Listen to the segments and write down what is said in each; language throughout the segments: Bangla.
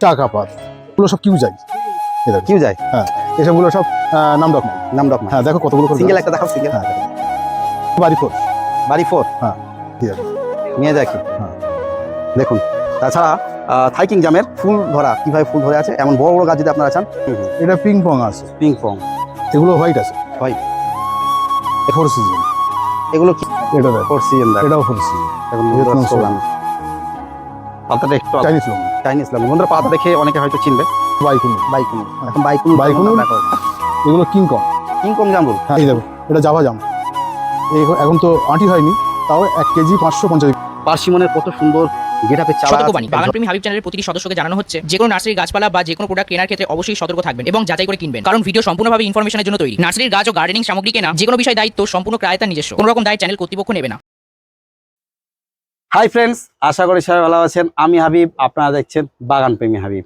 টাকা পাত এগুলো সব কিউ দেখো। কিউ যায় হ্যাঁ এসবগুলো সব নাম ডক নাম ডক হ্যাঁ দেখো কতগুলো সিঙ্গেল একটা দেখাও সিঙ্গেল হ্যাঁ বাড়ি ফোর। বাড়ি ফোর? ঠিক আছে। নিয়ে দেখি হ্যাঁ। দেখুন তাছাড়া থাইকিং জামের ফুল ধরা কীভাবে ফুল ধরে আছে এমন বড় বড় গাছ যদি আপনারা চান। এটা পিং পং আছে। পিং পং এগুলো হোয়াইট আছে। White। ফোর সিজন এগুলো কি? এটা ফোর সিজন এটাও ফোর সিজন এখন। পাতাটা একটু চাইনিজ লোক চাইনিজ লাগে বন্ধুরা পাতা দেখে অনেকে হয়তো চিনবে। বাইকুনি। বাইকুন। এখন বাইকুন বাইকুনুর? এগুলো কিং কং। কিং কং জামরুল। হ্যাঁ এই দেখো এটা জাভা জাম। এখন তো আঁটি হয়নি তাও এক কেজি পাঁচশো পঞ্চাশ। পার্সিমনের কত সুন্দর সতর্কবাণী। বাগানপ্রেমী হাবিব চ্যানেলের প্রতিটি সদস্যকে জানানো হচ্ছে যে কোনো নার্সারির গাছপালা বা যে কোনো প্রোডাক্ট কেনার ক্ষেত্রে অবশ্যই সতর্ক থাকবেন এবং যাচাই করে কিনবেন। কারণ ভিডিও সম্পূর্ণভাবে ইনফরমেশনের জন্য তৈরি। নার্সারির গাছ ও গার্ডেনিং সামগ্রী কেনা যে কোনো বিষয় দায়িত্ব সম্পূর্ণ নিজস্ব। কোনো রকম দায় চ্যানেল কর্তৃপক্ষ নেবে না। হাই ফ্রেন্ডস আশা করি সবাই ভালো আছেন। আমি হাবিব, আপনারা দেখছেন বাগান প্রেমী হাবিব।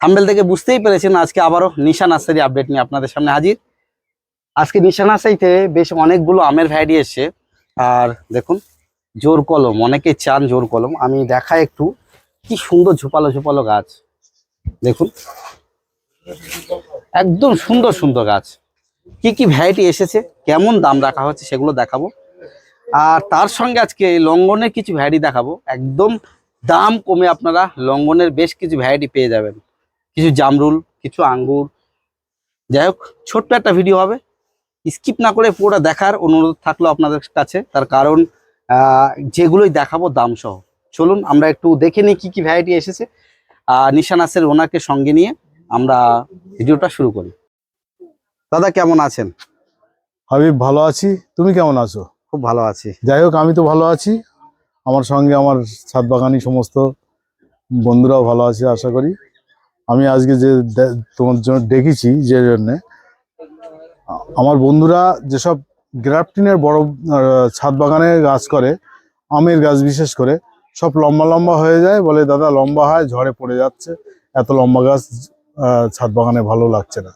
থাম্বেল থেকে বুঝতেই পেরেছেন আজকে আবারও নিশা নার্সারি আপডেট নিয়ে আপনাদের সামনে হাজির। আজকে নিশা নার্সারিতে বেশ অনেকগুলো আমের ভ্যারাইটি এসছে। আর দেখুন, জোর কলম, অনেকে চান জোর কলম। আমি দেখাই একটু, কি সুন্দর ঝোপালো ঝোপালো গাছ। দেখুন, একদম সুন্দর সুন্দর গাছ। কি কি ভ্যারাইটি এসেছে, কেমন দাম রাখা হচ্ছে সেগুলো দেখাবো। আর তার সঙ্গে আজকে লঙ্গনের কিছু ভ্যারাইটি দেখাবো। একদম দাম কমে আপনারা লঙ্গনের বেশ কিছু ভ্যারাইটি পেয়ে যাবেন। কিছু জামরুল, কিছু আঙ্গুর। যাই হোক, ছোট্ট একটা ভিডিও হবে। স্কিপ না করে পুরোটা দেখার অনুরোধ থাকল আপনাদের কাছে। তার কারণ যেগুলোই দেখাবো দাম সহ। চলুন, আমরা একটু দেখে নিই কী কী ভ্যারাইটি এসেছে। আর নিশানাসের ওনাকে সঙ্গে নিয়ে আমরা ভিডিওটা শুরু করি। দাদা, কেমন আছেন? হাবিব ভালো আছি। তুমি কেমন আছো? খুব ভালো আছি। যাই হোক, আমি তো ভালো আছি। আমার সঙ্গে আমার ছাদ বাগানি সমস্ত। বন্ধুরাও ভালো আছে, আশা করি। আমি আজকে যে তোমার জন্য ডেকেছি যে জন্যে, আমার বন্ধুরা যেসব গ্রাফটিনের বড় ছাদ বাগানে গাছ করে, আমের গাছ বিশেষ করে, সব লম্বা লম্বা হয়ে যায়। বলে, দাদা, লম্বা হয়, ঝড়ে পড়ে যাচ্ছে। এত লম্বা গাছ ছাদ বাগানে ভালো লাগছে না।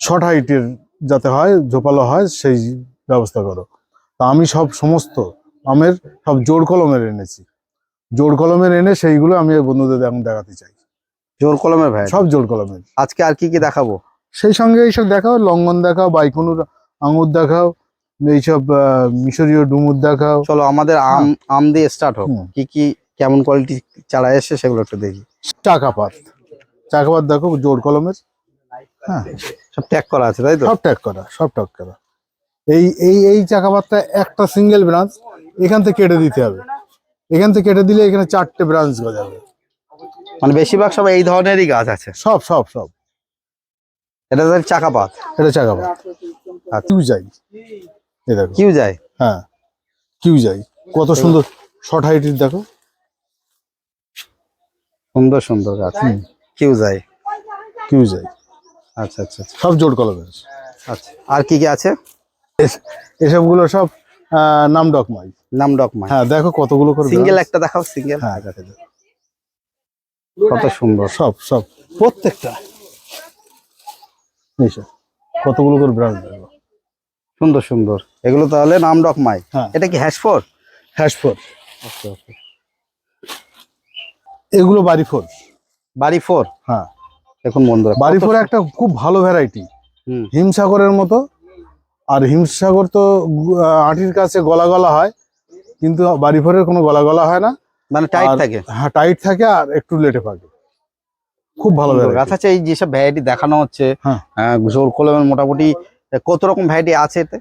শর্ট হাইটের যাতে হয়, ঝোপালো হয়, সেই ব্যবস্থা করো। তা আমি সব সমস্ত আমের সব জোর কলমের এনেছি। জোর কলমের এনে সেইগুলো আমি বন্ধুদের এখন দেখাতে চাই। জোর কলমের ভাই? সব জোর কলমের। আজকে আর কি কি দেখাবো? সেই সঙ্গে এইসব দেখাও লঙ্ঘন দেখাও বাইকুনুর আঙুর দেখাও এইসব মিশরীয় ডুমুর দেখাও। চলো আমাদের আম আম দিয়ে স্টার্ট হোক। কি কি কেমন কোয়ালিটি চারা এসে সেগুলো একটু দেখি। চাকাপাত। চাকাপাত দেখো জোর কলমের। হ্যাঁ সব ট্যাগ করা আছে তাই তো? সব ট্যাগ করা সব ট্যাগ করা। এই এই এই চাকাপাতটা একটা সিঙ্গেল ব্রাঞ্চ এখান থেকে কেটে দিতে হবে। এখান থেকে কেটে দিলে এখানে চারটে ব্রাঞ্চ গজাবে মানে বেশিরভাগ সব এই ধরনেরই গাছ আছে? সব সব সব। এটা চাকাপাত। এটা চাকাপাত। আচ্ছা। কিউ যাই এ দেখো। কিউ যায় হ্যাঁ। কিউ যাই কত সুন্দর শর্ট হাইটের দেখো। সুন্দর সুন্দর গাছ। হুম। কিউ যায় কিউ যাই আচ্ছা আচ্ছা আচ্ছা, সব জোর আচ্ছা। আর কি কি আছে? এসবগুলো সব নাম ডকমাই নাম ডকমাই হ্যাঁ দেখো কতগুলো করে সিঙ্গেল। একটা দেখাও সিঙ্গেল। হ্যাঁ দেখো। কত সুন্দর সব সব প্রত্যেকটা। কতগুলো করে ব্রাঞ্চ দেখো সুন্দর সুন্দর। এগুলো তাহলে নাম ডকমাই হ্যাঁ। এটা কি হ্যাশ ফোর হ্যাশ ফোর এগুলো বাড়ি ফোর বাড়ি ফোর হ্যাঁ। এখন বন্ধুরা বাড়ি ফোর একটা খুব ভালো ভ্যারাইটি হুম। হিমসাগরের মতো আর হিমসাগর তো আঁটির কাছে গলা গলা হয় কিন্তু বাড়ি ফোরের কোনো গলা গলা হয় না। মানে টাইট থাকে? হ্যাঁ টাইট থাকে আর একটু লেটে পাকে। খুব ভালো গাছ আছে এই যেসব ভ্যারাইটি দেখানো হচ্ছে হ্যাঁ। জোর কলমের মোটামুটি কত রকম ভ্যারাইটি আছে এতে?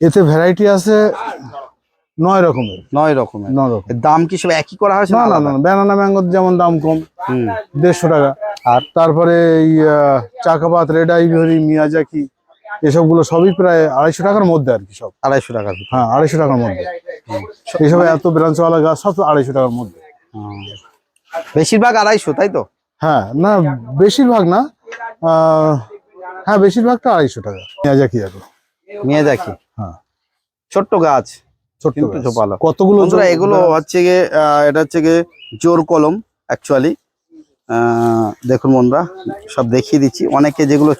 এতে ভ্যারাইটি আছে নয় রকমের। নয় রকমের। নয় রকম। দাম কি সব একই করা হয়েছে না না না ব্যানানা ম্যাঙ্গোর যেমন দাম কম দেড়শো টাকা। আর তারপরে এই চাকাপাত রেড আইভরি মিয়াজাকি এসবগুলো সবই প্রায় আড়াইশো টাকার মধ্যে আর কি সব। আড়াইশো টাকার হ্যাঁ আড়াইশো টাকার মধ্যে। এসব এত ব্রাঞ্চওয়ালা গাছ সব আড়াইশো টাকার মধ্যে। বেশিরভাগ আড়াইশো তাই তো? হ্যাঁ না বেশিরভাগ না হ্যাঁ বেশিরভাগটা আড়াইশো টাকা। মিয়াজাকি নিয়ে দেখি হ্যাঁ। ছোট্ট গাছ ছোট্ট গাছ। কতগুলো এগুলো হচ্ছে গিয়ে এটা হচ্ছে গিয়ে জোর কলম অ্যাকচুয়ালি দেখুন বন্ধুরা সব দেখিয়ে দিচ্ছি। অনেকে যেগুলো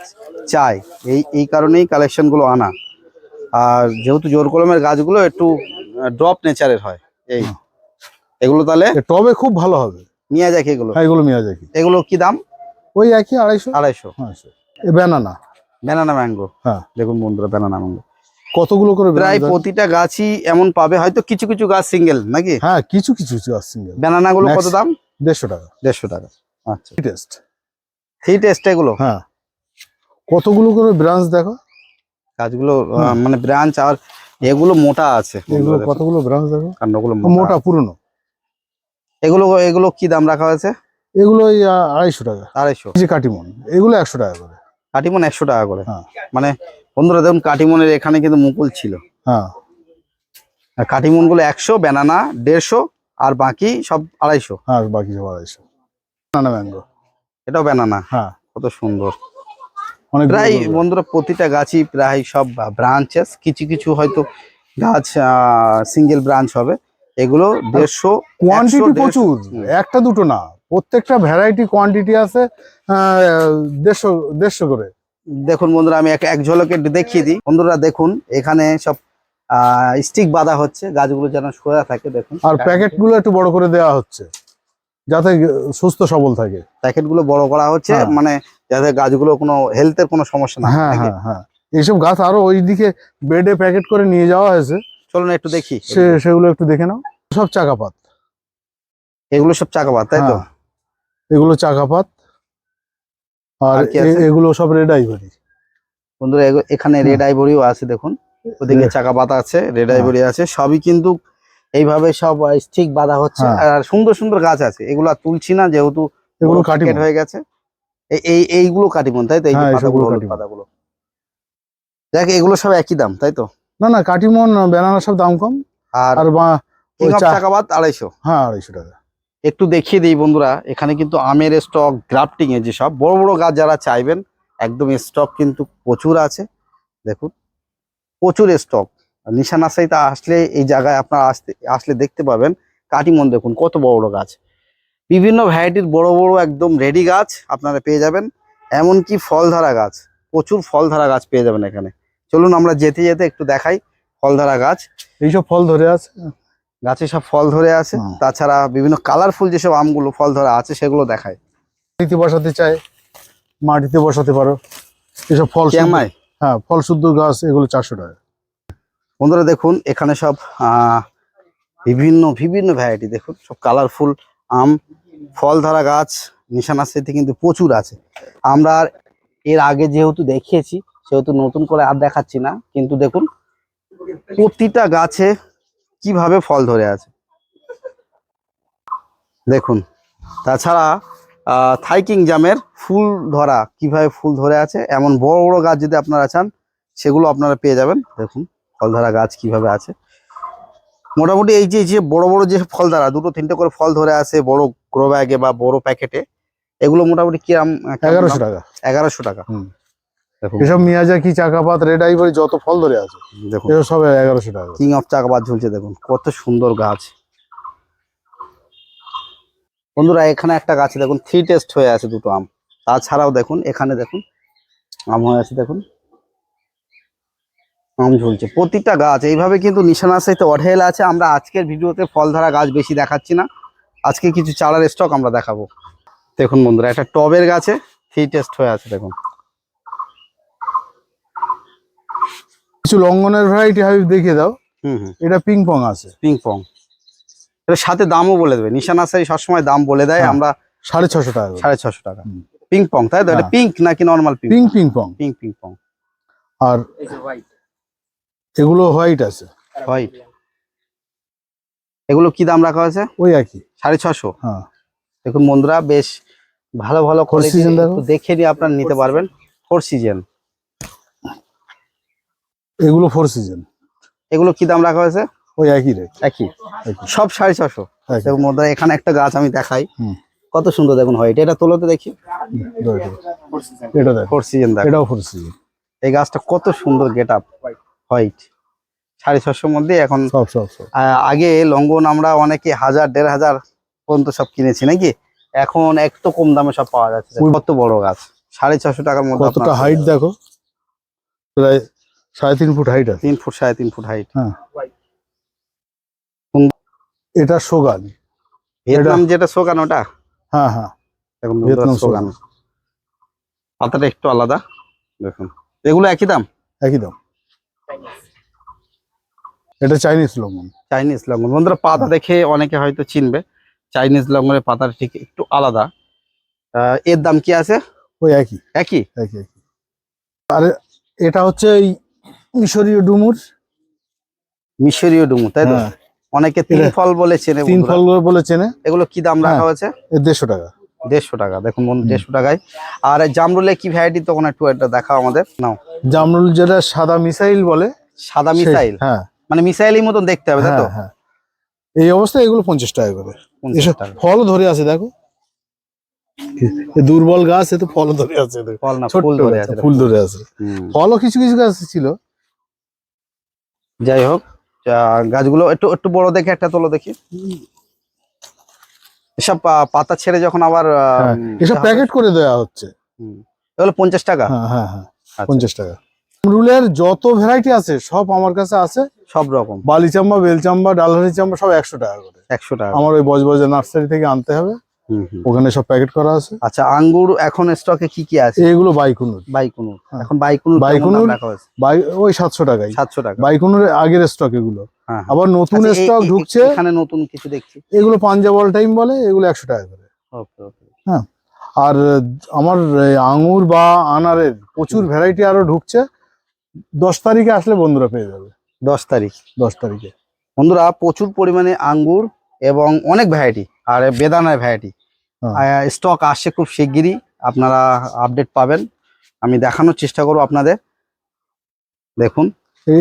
চায় এই এই কারণেই কালেকশনগুলো আনা। আর যেহেতু জোর কলমের গাছগুলো একটু ড্রপ নেচারের হয় এই। এগুলো তাহলে টবে খুব ভালো হবে। মিয়াজাকি এগুলো। হ্যাঁ এগুলো মিয়াজাকি। এগুলো কি দাম? ওই একই আড়াইশো? আড়াইশো। ব্যানানা ব্যানানা ম্যাঙ্গো হ্যাঁ। দেখুন বন্ধুরা ব্যানানা ম্যাঙ্গো কতগুলো করে প্রায় প্রতিটা গাছই এমন পাবে হয়তো কিছু কিছু গাছ সিঙ্গেল নাকি? হ্যাঁ কিছু কিছু কিছু আসছে ব্যানানা গুলো কত দাম? দেড়শো টাকা। দেড়শো টাকা। আচ্ছা। টেস্ট থ্রি টেস্ট এগুলো হ্যাঁ। কতগুলো করে ব্রাঞ্চ দেখো? গাছগুলো মানে ব্রাঞ্চ আর এগুলো মোটা আছে। এগুলো কতগুলো ব্রাঞ্চ দেখো? কাণ্ডগুলো মোটা। মোটা পুরনো? এগুলো এগুলো কি দাম রাখা হয়েছে? এগুলো ওই আড়াইশো টাকা। আড়াইশো। যে কাটিমন এগুলো একশো টাকা করে। কাটিমন একশো টাকা করে। হ্যাঁ। মানে বন্ধুরা দেখুন কাটিমনের এখানে কিন্তু মুকুল ছিল। হ্যাঁ। আর কাটিমনগুলো একশো ব্যানানা দেড়শো আর বাকি সব আড়াইশো। হ্যাঁ বাকি সব আড়াইশো। নানা ম্যাঙ্গো। এটাও ব্যানানা। হ্যাঁ। কত সুন্দর। প্রায় বন্ধুরা প্রতিটা গাছই প্রায় সব ব্রাঞ্চেস কিছু কিছু হয়তো গাছ সিঙ্গেল ব্রাঞ্চ হবে। এগুলো দেড়শো কোয়ান্টিটি প্রচুর একটা দুটো না প্রত্যেকটা ভ্যারাইটি কোয়ান্টিটি আছে দেড়শো দেড়শো করে। দেখুন বন্ধুরা আমি এক এক ঝলকে দেখিয়ে দিই। বন্ধুরা দেখুন এখানে সব স্টিক বাঁধা হচ্ছে গাছগুলো যেন সোজা থাকে দেখুন। আর প্যাকেটগুলো একটু বড় করে দেওয়া হচ্ছে। যাতে সুস্থ সবল থাকে। প্যাকেটগুলো বড় করা হচ্ছে হ্যাঁ। মানে যাতে গাছগুলো কোনো হেলথের কোনো সমস্যা না হ্যাঁ হ্যাঁ হ্যাঁ এইসব গাছ আরও ওইদিকে বেডে প্যাকেট করে নিয়ে যাওয়া হয়েছে। চলো না একটু দেখি। সে সেগুলো একটু দেখে নাও। সব চাকাপাত। এগুলো সব চাকাপাত তাই তো? হ্যাঁ, এগুলো চাকাপাত। আর এগুলো সব রেড আইভরি বন্ধুরা এখানে রেড আইভরিও আছে দেখুন। ওদিকে চাকা পাতা আছে রেড হ্যাঁ। আইভরি আছে। সবই কিন্তু এইভাবে সব স্টিক বাঁধা হচ্ছে। হ্যাঁ। আর সুন্দর সুন্দর গাছ আছে। এগুলো তুলছি না যেহেতু এগুলো কাটি হয়ে গেছে। এই- এই এইগুলো কাটিমন তাই তো? এই হ্যাঁ, পাতাগুলো। পাতাগুলো। দেখ এগুলো সব একই দাম তাই তো? না না কাটিমন বেনানা সব দাম কম। আর চাকাবাদ আড়াইশো। হ্যাঁ আড়াইশো টাকা। একটু দেখিয়ে দিই বন্ধুরা এখানে কিন্তু আমের স্টক গ্রাফটিং এর যে সব বড় বড় গাছ যারা চাইবেন একদম স্টক কিন্তু প্রচুর আছে। দেখুন প্রচুর স্টক নিশান আসাইতে আসলে এই জায়গায় আপনারা আসতে আসলে দেখতে পাবেন কাটিমন দেখুন কত বড় বড় গাছ। বিভিন্ন ভ্যারাইটির বড় বড় একদম রেডি গাছ আপনারা পেয়ে যাবেন এমনকি ফল ধরা গাছ। প্রচুর ফল ধরা গাছ পেয়ে যাবেন এখানে। চলুন আমরা যেতে যেতে একটু দেখাই ফল ধরা গাছ। এইসব ফল ধরে আছে। গাছে সব ফল ধরে আছে। তাছাড়া বিভিন্ন কালারফুল যেসব আমগুলো ফল ধরা আছে সেগুলো দেখায় মাটিতে বসাতে চাই মাটিতে বসাতে পারো। এসব ফল হ্যাঁ ফল শুদ্ধ গাছ এগুলো চারশো টাকা। বন্ধুরা দেখুন, এখানে সব বিভিন্ন বিভিন্ন ভ্যারাইটি দেখুন, সব কালারফুল আম ফল ধরা গাছ, নিশানা নিশানাশ্রীতে কিন্তু প্রচুর আছে। আমরা এর আগে যেহেতু দেখিয়েছি, সেহেতু নতুন করে আর দেখাচ্ছি না, কিন্তু দেখুন, প্রতিটা গাছে কীভাবে ফল ধরে আছে। দেখুন, তাছাড়া থাইকিং জামের ফুল ধরা কীভাবে ফুল ধরে আছে, এমন বড় বড় গাছ যদি আপনারা চান, সেগুলো আপনারা পেয়ে যাবেন, দেখুন। ফলধারা গাছ কীভাবে আছে? মোটামুটি এই যে যে বড় বড় যে ফলধারা দুটো তিনটে করে ফল ধরে আছে বড় গ্রো ব্যাগে বা বড় প্যাকেটে এগুলো মোটামুটি কিরাম এগারোশো টাকা। এগারোশো টাকা। এসব মিয়াজাকি চাকাপাত রেড আইভরি যত ফল ধরে আছে দেখুন। এসব সব এগারোশো টাকা। কিং অফ ঝুলছে দেখুন। কত সুন্দর গাছ। বন্ধুরা এখানে একটা গাছে দেখুন থ্রি টেস্ট হয়ে আছে দুটো আম। তাছাড়াও দেখুন এখানে দেখুন আম হয়ে আছে দেখুন। আম ঝুলছে। প্রতিটা গাছ এইভাবে কিন্তু নিশানা সাইতে অঢেল আছে। আমরা আজকের ভিডিওতে ফল ধরা গাছ বেশি দেখাচ্ছি না। আজকে কিছু চারার স্টক আমরা দেখাবো। দেখুন বন্ধুরা একটা টবের গাছে থ্রি টেস্ট হয়ে আছে দেখুন। কিছু লঙ্ঘনের ভ্যারাইটি হাবিব দেখিয়ে দাও। হুম হুম। এটা পিং পং আছে। পিং পং এর সাথে দামও বলে দেবে। নিশানা সাই সবসময় দাম বলে দেয়। হ্যাঁ। আমরা সাড়ে ছশো টাকা সাড়ে ছশো টাকা। পিং পং তাই তো? এটা হ্যাঁ। পিঙ্ক নাকি normal pink ping ping pong pink ping pong আর এগুলো হোয়াইট আছে। হোয়াইট এগুলো কি দাম রাখা হয়েছে? ওই একই। সাড়ে ছশো হ্যাঁ। দেখুন বন্ধুরা বেশ ভালো ভালো season দেখো। নিয়ে আপনারা নিতে পারবেন। ফোর সিজন এগুলো ফোর সিজন এগুলো কি দাম রাখা হয়েছে? ওই একই রেট একই। সব সাড়ে ছশো দেখুন বন্ধুরা এখানে একটা গাছ আমি দেখাই। কত সুন্দর দেখুন হোয়াইট এটা তোলোতে দেখি। এটা ফোর সিজন দেখ। এটাও ফোর সিজন এই গাছটা কত সুন্দর গেট আপ। হোয়াইট সাড়ে ছশোর মধ্যে এখন সব সব আগে লঙ্ঘন আমরা অনেকে হাজার দেড় হাজার পর্যন্ত সব কিনেছি নাকি? এখন একটু কম দামে সব পাওয়া যাচ্ছে। কত বড় গাছ? সাড়ে ছশো টাকার মধ্যে কতটা হাইট দেখো? প্রায় সাড়ে তিন ফুট হাইট আছে। তিন ফুট সাড়ে তিন ফুট হাইট হ্যাঁ। এটা সোগান। ভিয়েতনাম যেটা শোকান ওটা? হ্যাঁ হ্যাঁ। দেখুন ভিয়েতনাম সোগান। পাতাটা একটু আলাদা। দেখুন। এগুলো একই দাম? একই দাম। এটা চাইনিজ লঙ্ঘন চাইনিজ লঙ্গন। বন্ধুরা পাতা দেখে অনেকে হয়তো চিনবে। চাইনিজ লঙ্গনের পাতাটা ঠিক একটু আলাদা। এর দাম কি আছে? ওই একই। একই? একই একই। আর এটা হচ্ছে এই মিশরীয় ডুমুর। মিশরীয় ডুমুর তাই তো? হ্যাঁ। অনেকে তিন ফল বলে চেনে তিন ফল বলে চেনে। এগুলো কি দাম রাখা হ্যাঁ। হয়েছে? দেড়শো টাকা। দেড়শো টাকা। দেখুন বন্ধু দেড়শো টাকায়। আর জামরুলে কি ভ্যারাইটি তখন একটু এটা দেখাও আমাদের। নাও। জামরুল যেটা সাদা মিসাইল বলে সাদা মিসাইল? হ্যাঁ। মানে মিসাইলের মতন দেখতে হবে তাই তো? হ্যাঁ হ্যাঁ। এই অবস্থায় এগুলো পঞ্চাশ টাকা করে। ফল ধরে আছে দেখো। দুর্বল গাছ এ তো ফল ধরে আছে ফল না ফুল ধরে আছে ফুল ধরে আছে। ফলও কিছু কিছু গাছ ছিল। যাই হোক গাছগুলো একটু একটু বড় দেখে একটা তোলো দেখি। এসব পা- পাতা ছেড়ে যখন আবার হ্যাঁ, এসব প্যাকেট করে দেওয়া হচ্ছে। তাহলে পঞ্চাশ টাকা। হ্যাঁ হ্যাঁ হ্যাঁ আচ্ছা, পঞ্চাশ টাকা। রুলের যত ভ্যারাইটি আছে সব আমার কাছে আছে। সব রকম। বালি চাম্বা বেল চাম্বা ডালহারি চাম্বা সব একশো টাকা করে। একশো টাকা আমার ওই বজবজা নার্সারি থেকে আনতে হবে। ওখানে সব প্যাকেট করা আছে। আচ্ছা আঙ্গুর এখন স্টকে কি কি আছে? এগুলো বাইকুনুর। বাইকুনুর। হ্যাঁ। এখন বাইকুনুর বাইকুনুর বাই ওই সাতশো টাকায়। সাতশো টাকা। বাইকুনুর আগের স্টক এগুলো। হ্যাঁ, হ্যাঁ। আবার নতুন আচ্ছা, স্টক ঢুকছে। এখানে নতুন কিছু দেখছি। এগুলো পাঞ্জাব অল টাইম বলে এগুলো একশো টাকা করে। ওকে ওকে। আর আমার আঙুর বা আনারের প্রচুর ভ্যারাইটি আরও ঢুকছে। দশ তারিখে আসলে বন্ধুরা পেয়ে যাবে। দশ তারিখ। দশ তারিখে। বন্ধুরা প্রচুর পরিমাণে আঙ্গুর এবং অনেক ভ্যারাইটি আর বেদানার ভ্যারাইটি হ্যাঁ। স্টক আসছে খুব শিগগিরই আপনারা আপডেট পাবেন। আমি দেখানোর চেষ্টা করব আপনাদের। দেখুন।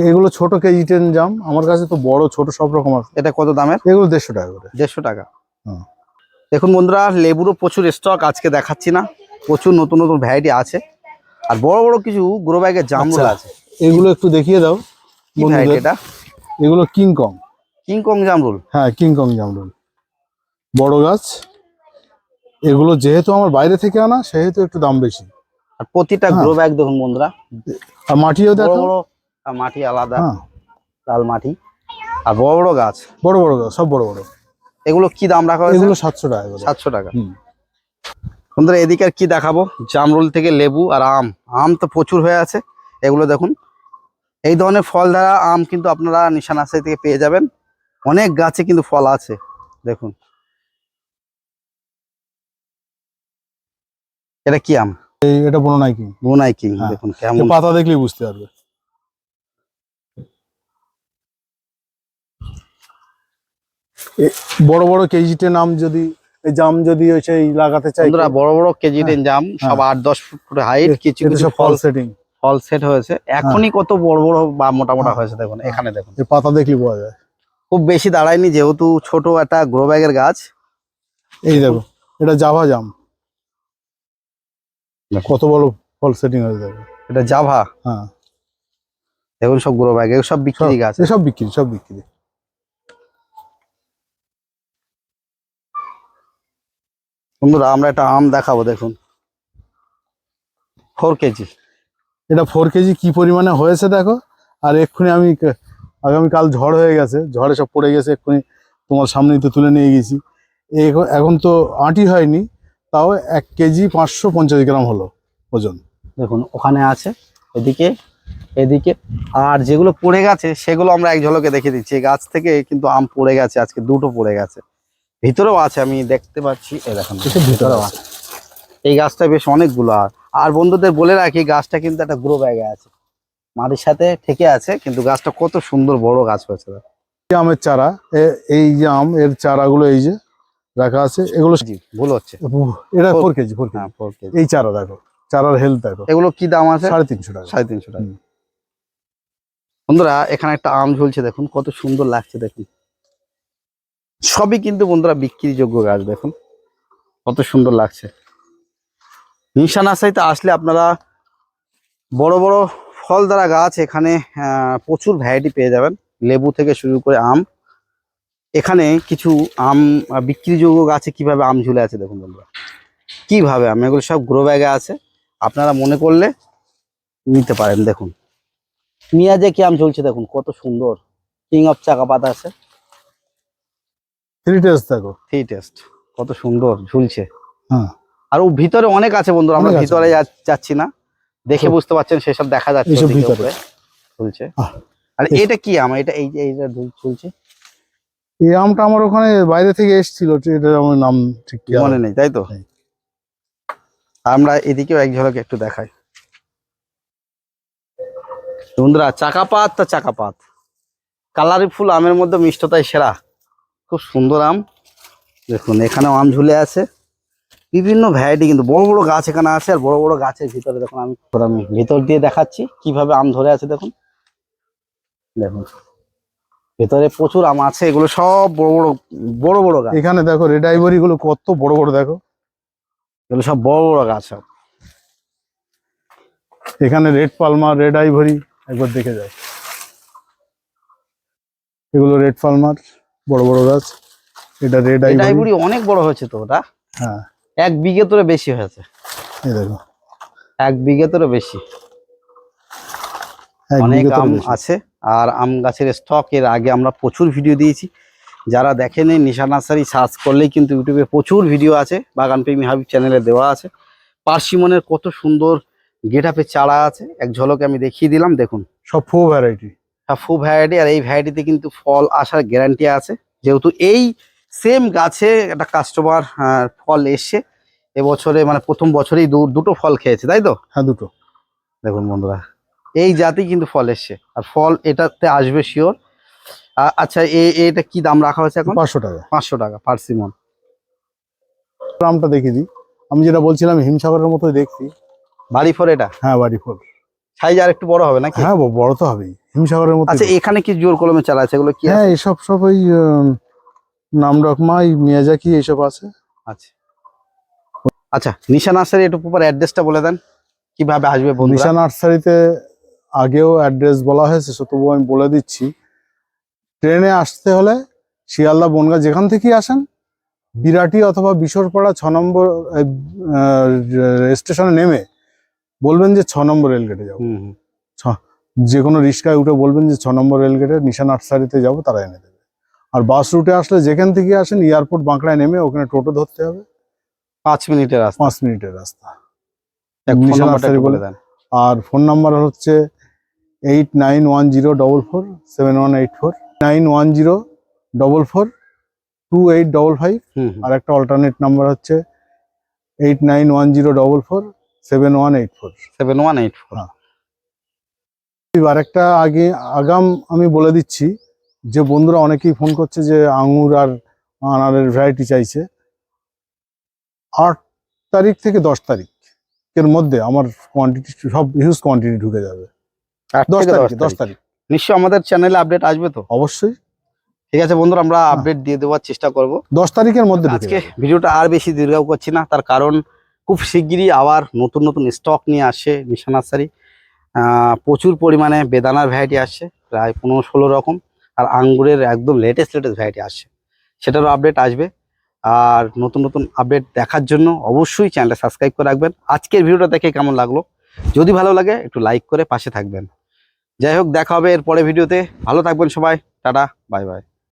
এগুলো ছোট কেজি টেন জাম আমার কাছে তো বড় ছোট সব রকম আছে। এটা কত দামের? এগুলো দেড়শো টাকা করে। দেড়শো টাকা। হুম। দেখুন বন্ধুরা লেবুরও প্রচুর স্টক আজকে দেখাচ্ছি না। প্রচুর নতুন নতুন ভ্যারাইটি আছে। আর বড় বড় কিছু গ্রো ব্যাগের জামরুল আচ্ছা। আছে। এগুলো একটু দেখিয়ে দাও। এটা? এগুলো কিংকং কিংকং জামরুল হ্যাঁ কিংকং জামরুল বড় গাছ। এগুলো যেহেতু আমার বাইরে থেকে আনা সেহেতু একটু দাম বেশি। আর প্রতিটা। গ্রো ব্যাগ দেখুন বন্ধুরা। আর মাটিও দেখো। মাটি আলাদা। হ্যাঁ। লাল মাটি। আর বড় বড় গাছ। বড় বড় গাছ সব বড় বড়। এগুলো কি দাম রাখা হয়েছে? এগুলো সাতশো টাকা সাতশো টাকা। বন্ধুরা এদিকে আর কি দেখাবো? জামরুল থেকে লেবু আর আম। আম তো প্রচুর হয়ে আছে। এগুলো দেখুন। এই ধরনের ফল দ্বারা আম কিন্তু আপনারা নিশান আশাই থেকে পেয়ে যাবেন। অনেক গাছে কিন্তু ফল আছে। দেখুন। এটা কি আম? এই এটা কিং। বোনাই কিং হ্যাঁ। দেখুন কেমন। পাতা দেখলেই বুঝতে পারবে। বড় বড় কেজিতে নাম যদি জাম যদি লাগাতে চাই বন্ধুরা বড় বড় কেজি টেন জাম সব হ্যাঁ। আট দশ ফুট হাইট কিছু কিছু ফল সেটিং ফল সেট হয়েছে। এখনই কত বড় বড় বা মোটা মোটা হয়েছে দেখুন এখানে দেখুন। এই পাতা দেখলে বোঝা যায়। খুব বেশি দাঁড়ায়নি যেহেতু ছোট একটা গ্রো ব্যাগের গাছ। এই দেখো এটা জাভা জাম। দেখো। কত বড় ফল সেটিং হয়ে যাবে? এটা জাভা হ্যাঁ। এখন সব গ্রো ব্যাগ সব বিক্রি গাছ সব বিক্রি সব বিক্রি। বন্ধুরা আমরা একটা আম দেখাবো দেখুন। ফোর কেজি এটা ফোর কেজি কি পরিমাণে হয়েছে দেখো? আর এক্ষুনি আমি আগামীকাল ঝড় হয়ে গেছে ঝড়ে সব পড়ে গেছে এক্ষুনি তোমার সামনেই তো তুলে নিয়ে গেছি। এখ- এখন তো আঁটি হয়নি তাও এক কেজি পাঁচশো পঞ্চাশ গ্রাম হলো ওজন। দেখুন ওখানে আছে এদিকে এদিকে আর যেগুলো পড়ে গেছে সেগুলো আমরা এক ঝলকে দেখে দিচ্ছি। এই গাছ থেকে কিন্তু আম পড়ে গেছে আজকে দুটো পড়ে গেছে। ভিতরেও আছে আমি দেখতে পাচ্ছি এ দেখুন ভিতরেও আছে। এই গাছটা বেশ অনেকগুলো আর। আর বন্ধুদের বলে রাখি গাছটা কিন্তু একটা গ্রো ব্যাগে আছে। মাটির সাথে ঠেকে আছে কিন্তু গাছটা কত সুন্দর বড় গাছ হয়েছে। আমের চারা এই যে আম এর চারাগুলো এই যে রাখা আছে। এগুলো ভুল হচ্ছে। এটা ফোর কেজি ফোর হ্যাঁ কেজি ফোর কেজি। এই চারা দেখো চারার হেলথ দেখো। এগুলো কি দাম আছে? সাড়ে তিনশো টাকা। সাড়ে তিনশো টাকা। বন্ধুরা এখানে একটা আম ঝুলছে দেখুন কত সুন্দর লাগছে দেখুন। সবই কিন্তু বন্ধুরা বিক্রিযোগ্য গাছ দেখুন। কত সুন্দর লাগছে। নিশান আসাইতে আসলে আপনারা বড় বড় ফল দ্বারা গাছ এখানে আহ, প্রচুর ভ্যারাইটি পেয়ে যাবেন। লেবু থেকে শুরু করে আম। এখানে কিছু আম বিক্রিযোগ্য গাছে কীভাবে আম ঝুলে আছে দেখুন বন্ধুরা। কীভাবে আম? এগুলো সব গ্রো ব্যাগে আছে। আপনারা মনে করলে নিতে পারেন দেখুন। মিয়াজে কি আম চলছে দেখুন কত সুন্দর। কিং অফ চাকা পাতা আছে। থ্রি টেস্ট দেখো। থ্রি টেস্ট কত সুন্দর ঝুলছে। হ্যাঁ। আর ও ভিতরে অনেক আছে বন্ধুরা আমরা ভিতরে যাচ্ছি না। দেখে বুঝতে পারছেন সেসব দেখা যাচ্ছে ঝুলছে। আর এটা কি আম? এটা এই যে এইটা ঝুলছে। এই আমটা আমার ওখানে বাইরে থেকে এসেছিল এটা আমার নাম ঠিক মনে নেই তাই তো? আমরা এদিকেও এক ঝলক একটু দেখাই। বন্ধুরা চাকাপাত তা চাকাপাত। কালারি ফুল আমের মধ্যে মিষ্টতাই সেরা। খুব সুন্দর আম। দেখুন এখানেও আম ঝুলে আছে। বিভিন্ন ভ্যারাইটি কিন্তু বড় বড় গাছ এখানে আছে আর বড় বড় গাছের ভিতরে। দেখুন আমি ভিতর দিয়ে দেখাচ্ছি কীভাবে আম ধরে আছে দেখুন। দেখুন। ভেতরে প্রচুর আম আছে এগুলো সব বড় বড় বড় বড় গাছ। এখানে দেখো রেড আইভরি গুলো কত বড় বড় দেখো। এগুলো সব বড় বড় গাছ সব। এখানে রেড পালমার রেড আইভরি একবার দেখে যায় এগুলো রেড পালমার বড় বড় গাছ। এটা রেড আইভরি অনেক বড় হয়েছে তো ওটা? হ্যাঁ। এক বিঘে তোরে বেশি হয়েছে। এই দেখো। এক বিঘে তোরে বেশি অনেক আম আছে। আর আম গাছের স্টক এর আগে আমরা প্রচুর ভিডিও দিয়েছি। যারা দেখেনি নিশা নার্সারি সার্চ করলেই কিন্তু ইউটিউবে প্রচুর ভিডিও আছে। বাগান প্রেমী হাবিব চ্যানেলে দেওয়া আছে। পার্সিমনের কত সুন্দর গেট আপের চারা আছে। এক ঝলকে আমি দেখিয়ে দিলাম দেখুন। সব ফু ভ্যারাইটি হ্যাঁ ফু ভ্যারাইটি আর এই ভ্যারাইটিতে কিন্তু ফল আসার গ্যারান্টি আছে। যেহেতু এই সেম গাছে একটা কাস্টমার ফল এসছে। এবছরে মানে প্রথম বছরেই দুটো ফল খেয়েছে তাই তো? হ্যাঁ দুটো। দেখুন বন্ধুরা এই জাতি কিন্তু ফল এসছে। আর ফল এটাতে আসবে শিওর আচ্ছা এটা কি দাম রাখা হয়েছে এখন? পাঁচশো টাকা। পাঁচশো টাকা পার্সিমন আমটা দেখে দিই। আমি যেটা বলছিলাম হিমসাগরের মতো দেখছি। বাড়ি ফল এটা? হ্যাঁ বাড়ি ফল। সাইজ আর একটু বড় হবে নাকি? হ্যাঁ বড় তো হবেই। হিমসাগরের মতো আচ্ছা এখানে কি জোর কলমে চালা আছে? এগুলো কি হ্যাঁ? এসব সব ওই উম, নামডকমা এই মিয়াজাকি এইসব আছে। আচ্ছা। আচ্ছা নিশা নার্সারি একটু প্রপার অ্যাড্রেসটা বলে দেন। কীভাবে আসবে বন্ধুরা? নিশা নার্সারিতে আগেও অ্যাড্রেস বলা হয়েছে সো তবুও আমি বলে দিচ্ছি। ট্রেনে আসতে হলে শিয়ালদা বনগা যেখান থেকেই আসেন বিরাটি অথবা বিশরপাড়া ছ নম্বর স্টেশনে নেমে বলবেন যে ছ নম্বর রেলগেটে যাব। যে কোনো রিক্সায় উঠে বলবেন যে ছ নম্বর রেলগেটে নিশা নার্সারিতে যাব তারা এনে দেবে। আর বাস রুটে আসলে যেখান থেকে আসেন এয়ারপোর্ট বাঁকড়ায় নেমে ওখানে টোটো ধরতে হবে। পাঁচ মিনিটের রাস্তা। পাঁচ মিনিটের রাস্তা। আর ফোন নাম্বার হচ্ছে eight nine one zero double four seven one eight four nine one zero double four two eight double five. আর একটা অল্টারনেট নাম্বার হচ্ছে eight nine one zero double four seven one eight four seven one eight four এবার একটা আগে আগাম আমি বলে দিচ্ছি যে বন্ধুরা অনেকেই ফোন করছে যে আঙুর আর আনারের ভ্যারাইটি চাইছে। আট তারিখ থেকে দশ তারিখ এর মধ্যে আমার কোয়ান্টিটি সব হিউজ কোয়ান্টিটি ঢুকে যাবে। দশ তারিখ দশ নিশ্চয়ই আমাদের চ্যানেলে আপডেট আসবে তো? অবশ্যই। ঠিক আছে বন্ধুরা আমরা হ্যাঁ। আপডেট দিয়ে দেওয়ার চেষ্টা করব। দশ তারিখের মধ্যে আজকে ভিডিওটা আর বেশি দীর্ঘ করছি না তার কারণ খুব শিগগিরই আবার নতুন নতুন স্টক নিয়ে আসছে নিশা নার্সারি প্রচুর পরিমাণে বেদানার ভ্যারাইটি আসছে প্রায় পনেরো ষোলো রকম আর আঙ্গুরের একদম লেটেস্ট লেটেস্ট ভ্যারাইটি আসছে। সেটারও আপডেট আসবে। আর নতুন নতুন আপডেট দেখার জন্য অবশ্যই চ্যানেলটা সাবস্ক্রাইব করে রাখবেন। আজকের ভিডিওটা দেখে কেমন লাগল? যদি ভালো লাগে একটু লাইক করে পাশে থাকবেন। যাই হোক দেখা হবে এর পরে ভিডিওতে। ভালো থাকবেন সবাই। Tata bye bye.